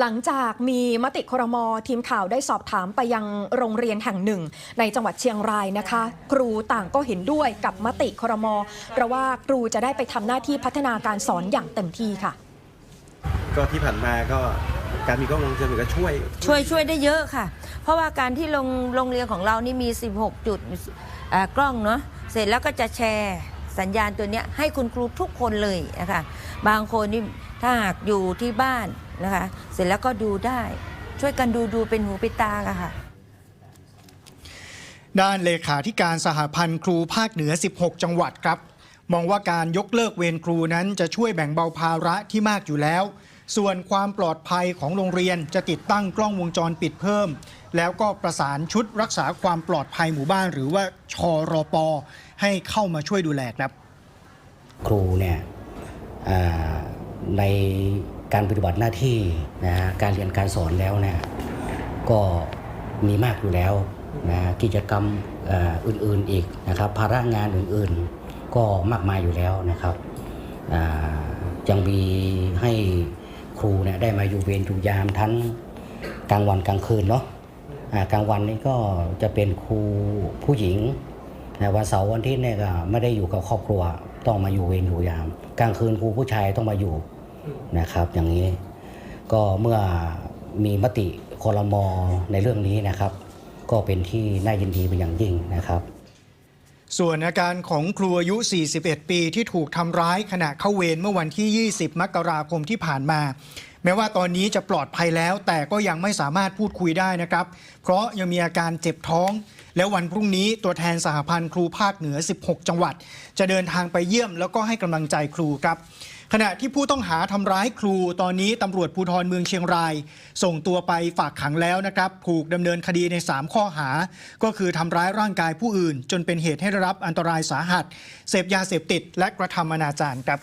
หลังจากมีมติครมทีมข่าวได้สอบถามไปยังโรงเรียนแห่งหนึ่ง ในจังหวัดเชียงรายนะคะ ครูต่างก็เห็นด้วยกับมติครมเพราะว่าครูจะได้ไปทำหน้าที่พัฒนาการสอนอย่างเต็มที่ค่ะ ก็ที่ผ่านมาก็การมีกล้องวงจรปิดก็ช่วย ช่วยช่วยได้เยอะค่ะ เพราะว่าการที่โรงโรงเรียนของเรานี่มี 16 จุดอ่ากล้องเนาะเสร็จแล้วก็จะแชร์ สัญญาณตัวนี้ให้คุณครูทุกคนเลยนะคะบางคนนี่ถ้าหากอยู่ที่บ้านนะคะ เสร็จแล้วก็ดูได้ช่วยกันดูดูเป็นหูเป็นตาะค่ะด้านเลขาธิการสหพันธ์ครูภาคเหนือ 16 จังหวัดครับ มองว่าการยกเลิกเวรครูนั้นจะช่วยแบ่งเบาภาระที่มากอยู่แล้ว ส่วนความปลอดภัยของโรงเรียนจะติดตั้งกล้องวงจรปิดเพิ่ม แล้วก็ประสานชุดรักษาความปลอดภัยหมู่บ้าน หรือว่าชรปให้เข้ามาช่วยดูแลครับ ครูเนี่ยในการปฏิบัติหน้าที่นะการเรียนการสอนแล้วเนี่ยก็มีมากอยู่แล้วนะกิจกรรมอ่ออื่นๆอีกนะครับภาระงานอื่นๆก็มากมายอยู่แล้วนะครับยังมีให้ ครูเนี่ยได้มาอยู่เวรอยู่ยามทั้งกลางวันกลางคืนเนาะกลางวันนี่ก็จะเป็นครูผู้หญิงนวันเสาร์วันอาที่เนี่ยก็ไม่ได้อยู่กับครอบครัว ต้องมาอยู่เวรอยู่ยาม กลางคืนครูผู้ชายต้องมาอยู่นะครับ อย่างนี้ก็เมื่อมีมติคอรมอในเรื่องนี้นะครับ ก็เป็นที่น่ายินดีเป็นอย่างยิ่งนะครับ ส่วนอาการของครูอายุ 41 ปีที่ถูกทำร้ายขณะเข้าเวรเมื่อวันที่ 20 มกราคมที่ผ่านมา แม้ว่าตอนนี้จะปลอดภัยแล้ว แต่ก็ยังไม่สามารถพูดคุยได้นะครับ เพราะยังมีอาการเจ็บท้อง แล้ววันพรุ่งนี้ตัวแทนสหพันธ์ครูภาคเหนือ 16 จังหวัด จะเดินทางไปเยี่ยมแล้วก็ให้กำลังใจครูครับขณะที่ผู้ต้องหาทำร้ายครูตอนนี้ตำรวจภูธรเมืองเชียงราย ส่งตัวไปฝากขังแล้วนะครับถูกดำเนินคดีใน 3 ข้อหา ก็คือทำร้ายร่างกายผู้อื่น จนเป็นเหตุให้ได้รับอันตรายสาหัส เสพยาเสพติดและกระทำอนาจารครับ